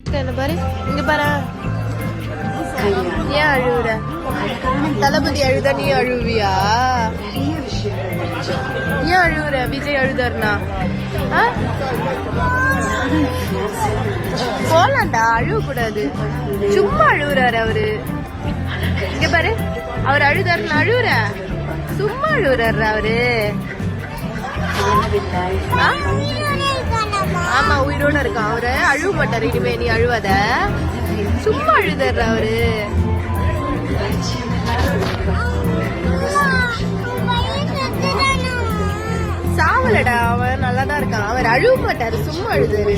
என்ன பாரு? இங்க பாரு. ஏன் அழுவுற. தளபதி அழுத நீ அழுவியா? ஏன் அழுவுற விஜய் அழுதாருனா ஆ? போலாம்டா அழுவ கூடாது சும்மா அழுவுறாரு அவரு. இங்க பாரு அவர் அழுதாருன்னு அழுவுற. சும்மா அழுவுறாரு அவரு. ஆமா உயிரோட இருக்கான் அவரு அழுவ மாட்டாரு இனிமே நீ அழுவத. சும்மா அழுதுற அவரு. சாவலடா அவன் நல்லா தான் இருக்கான். அவர் அழுவ மாட்டாரு சும்மா அழுதாரு.